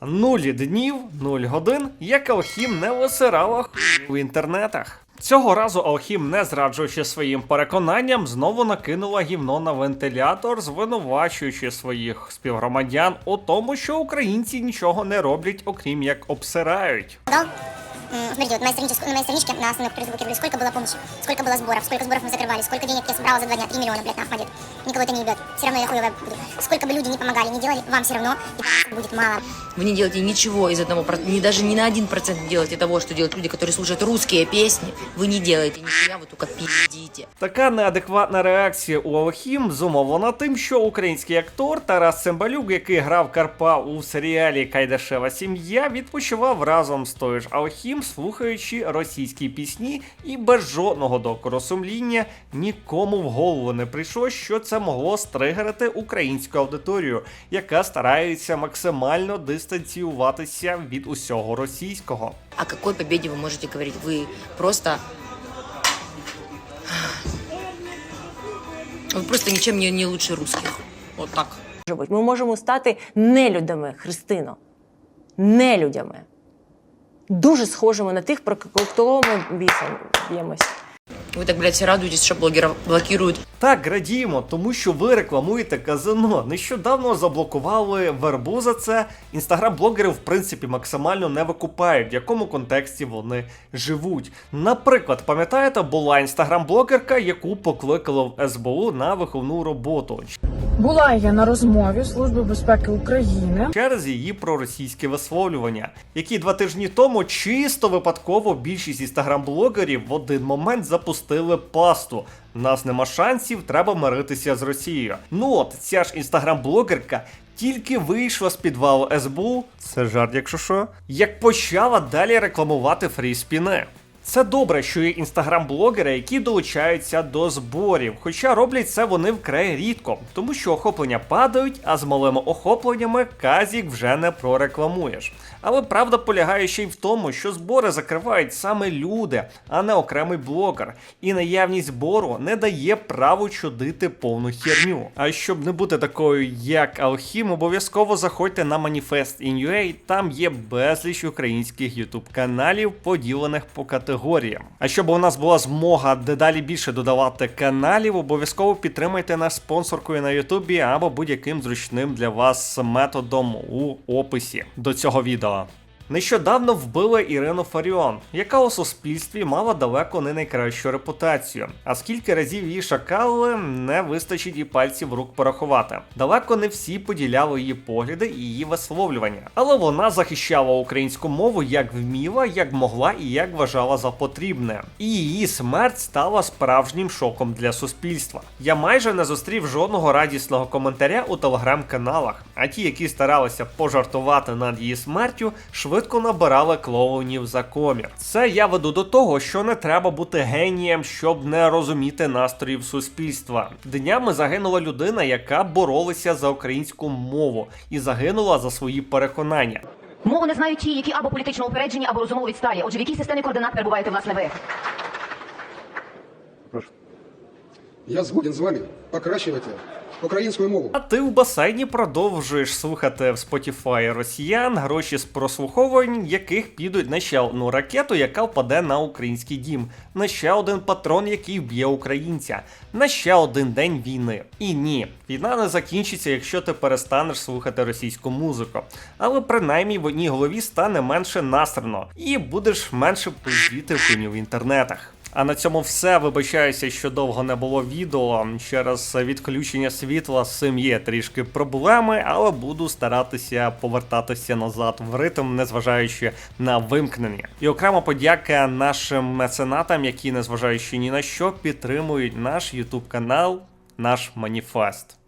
Нуль днів, нуль годин, як Алхім не висирала хуйню в інтернетах. Цього разу Алхім, не зраджуючи своїм переконанням, знову накинула гівно на вентилятор, звинувачуючи своїх співгромадян у тому, що українці нічого не роблять, окрім як обсирають. Дал? М, Смотрите, вот на, страничке, на моей страничке на основных Фейсбуке говорю, сколько было помощи, сколько было сборов, сколько сборов мы закрывали, сколько денег я собрала за два дня, 3 миллиона, блядь, нахуй, Никого это не ебет. Все равно я хуевая буду. Сколько бы люди не помогали, не делали, вам все равно и будет мало. Вы не делаете ничего из одного, про- ни даже ни на один процент не делаете того, что делают люди, которые слушают русские песни. Вы не делаете нихуя, вы только пиздите. Така неадекватна реакція у Алхім зумовлена тим, що український актор Тарас Цимбалюк, який грав Карпа у серіалі Кайдашева сім'я, відпочивав разом з тою ж Алхім, слухаючи російські пісні, і без жодного докору сумління нікому в голову не прийшло, що це могло стригерити українську аудиторію, яка старається максимально дистанціюватися від усього російського. О какой победе вы можете говорить? Вы просто... Вы просто ничем не, не лучше русских. Вот так. може бути. Ми можемо стати нелюдами, Христино. Нелюдями. Дуже схожими на тих, про кого ми бісом б'ємось. Вы так, блядь, радуєтесь, що блогера блогеров. Так, радіємо, тому що ви рекламуєте казино. Нещодавно заблокували вербу за це. Інстаграм-блогери, в принципі, максимально не викупають, в якому контексті вони живуть. Наприклад, пам'ятаєте, була інстаграм-блогерка, яку покликали в СБУ на виховну роботу Була я на розмові Служби безпеки України. через її проросійське висловлювання, які два тижні тому чисто випадково більшість інстаграм-блогерів в один момент запустили пасту. Нас нема шансів, треба миритися з Росією. Ну от ця ж інстаграм-блогерка. Тільки вийшла з підвалу СБУ, це жарт, якщо що, як почала далі рекламувати фріспіни. Це добре, що є інстаграм-блогери, які долучаються до зборів, хоча роблять це вони вкрай рідко, тому що охоплення падають, а з малими охопленнями казік вже не прорекламуєш. Але правда полягає ще й в тому, що збори закривають саме люди, а не окремий блогер. І наявність збору не дає праву чудити повну херню. А щоб не бути такою, як Алхім, обов'язково заходьте на Manifest.in.ua, там є безліч українських ютуб каналів, поділених по категоріям. А щоб у нас була змога дедалі більше додавати каналів, обов'язково підтримайте нас спонсоркою на Ютубі або будь-яким зручним для вас методом у описі до цього відео. Нещодавно вбили Ірину Фаріон, яка у суспільстві мала далеко не найкращу репутацію. А скільки разів її шакали, не вистачить і пальців рук порахувати. Далеко не всі поділяли її погляди і її висловлювання. Але вона захищала українську мову як вміла, як могла і як вважала за потрібне. І її смерть стала справжнім шоком для суспільства. Я майже не зустрів жодного радісного коментаря у телеграм-каналах, а ті, які старалися пожартувати над її смертю, швидко набирали клоунів за комір. Це я веду до того, що не треба бути генієм, щоб не розуміти настроїв суспільства. Днями загинула людина, яка боролася за українську мову і загинула за свої переконання. Мову не знають ті, які або політично упереджені, або розумово відсталі. Отже, в якій системі координат перебуваєте власне ви? Я згоден з вами. Покращувати українську мову. А ти в басейні продовжуєш слухати в Spotify росіян, гроші з прослуховувань, яких підуть на ще одну ракету, яка впаде на український дім, на ще один патрон, який вб'є українця, на ще один день війни. І ні, війна не закінчиться, якщо ти перестанеш слухати російську музику. Але принаймні в одній голові стане менше настрано, і будеш менше пиздіти в інтернетах. А на цьому все. Вибачаюся, що довго не було відео. Через відключення світла з цим є трішки проблеми, але буду старатися повертатися назад в ритм, незважаючи на вимкнення. І окремо подяка нашим меценатам, які, незважаючи ні на що, підтримують наш YouTube канал, наш маніфест.